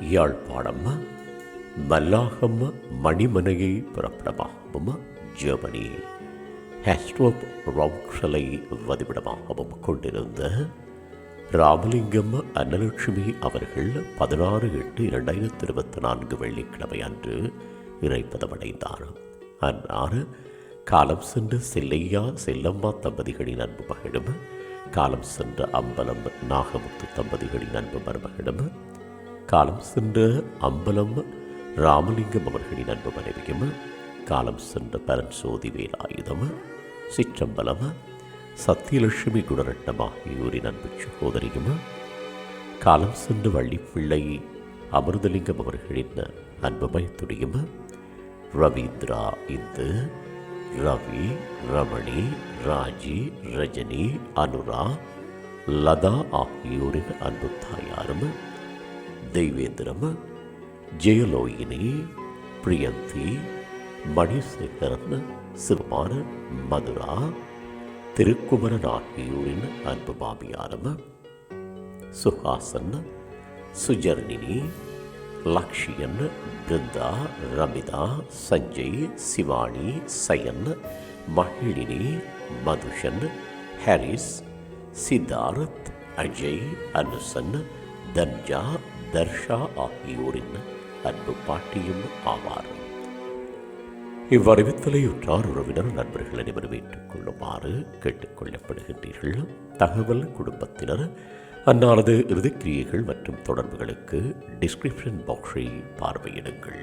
யாழ்ப்பாணம் மல்லாகம் மணிமனையை பிறப்பிடமாகவும் ஜெர்மனி. ஹேஸ்ட்ரோப் ரவுக்ஷலை வதிவிடமாகவும் கொண்டிருந்த ராமலிங்கம் அன்னலட்சுமி அவர்கள் பதினாறு எட்டு இரண்டாயிரத்தி இருபத்தி நான்கு வெள்ளிக்கிழமை அன்று இறைப்பதமடைந்தார். அன்னார் காலம் சென்ற செல்லையா செல்லம்மா தம்பதிகளின் அன்பு மகளும் காலம் சென்ற அம்பலம் நாகமுத்து தம்பதிகளின் அன்பு மருமகளும் காலம் சென்ற அம்பலம் ராமலிங்கம் அவர்களின் அன்பு மனைவியும் காலம் சென்ற பரஞ்சோதி வேலாயுதம் சிற்றம்பலம் சத்தியலட்சுமி குணரட்னம் ஆகியோரின் அன்பு சகோதரியும் காலம் சென்று வள்ளிப்பிள்ளை அமிர்தலிங்கம் அவர்களின் அன்பு மயத்துடையும் ரவீந்திரா இந்து ரவி ரமணி ராஜி ரஜினி அனுரா லதா ஆகியோரின் அன்பு தாயாரும் தெய்வேந்திரம் ஜெயலோயினி பிரியந்தி மணிசேகரன் சிறுமான மதுரா திருக்குமரன் ஆகியோரின் அன்பு மாமியாரும் சுஹாசன் சுஜர்ணினி லக்ஷியன் பிருந்தா ரமிதா சஞ்சய் சிவானி சயன் மகிழினி மதுஷன் ஹாரிஸ் சித்தார்த் அஜய் அனுசன் தன்ஜா தர்ஷா ஆகியோரின் அன்பு பாட்டியும் ஆவார். இவ்வறிவித்தலை உற்றார் உறவினர் நண்பர்கள் அனைவரும் ஏற்றுக்கொள்ளுமாறு கேட்டுக்கொள்ளப்படுகின்றீர்கள். தகவல் குடும்பத்தினர் அன்னாரது இறுதிக்கிரியைகள் மற்றும் தொடர்புகளுக்கு டிஸ்கிரிப்ஷன் பாக்ஸை பார்வையிடுங்கள்.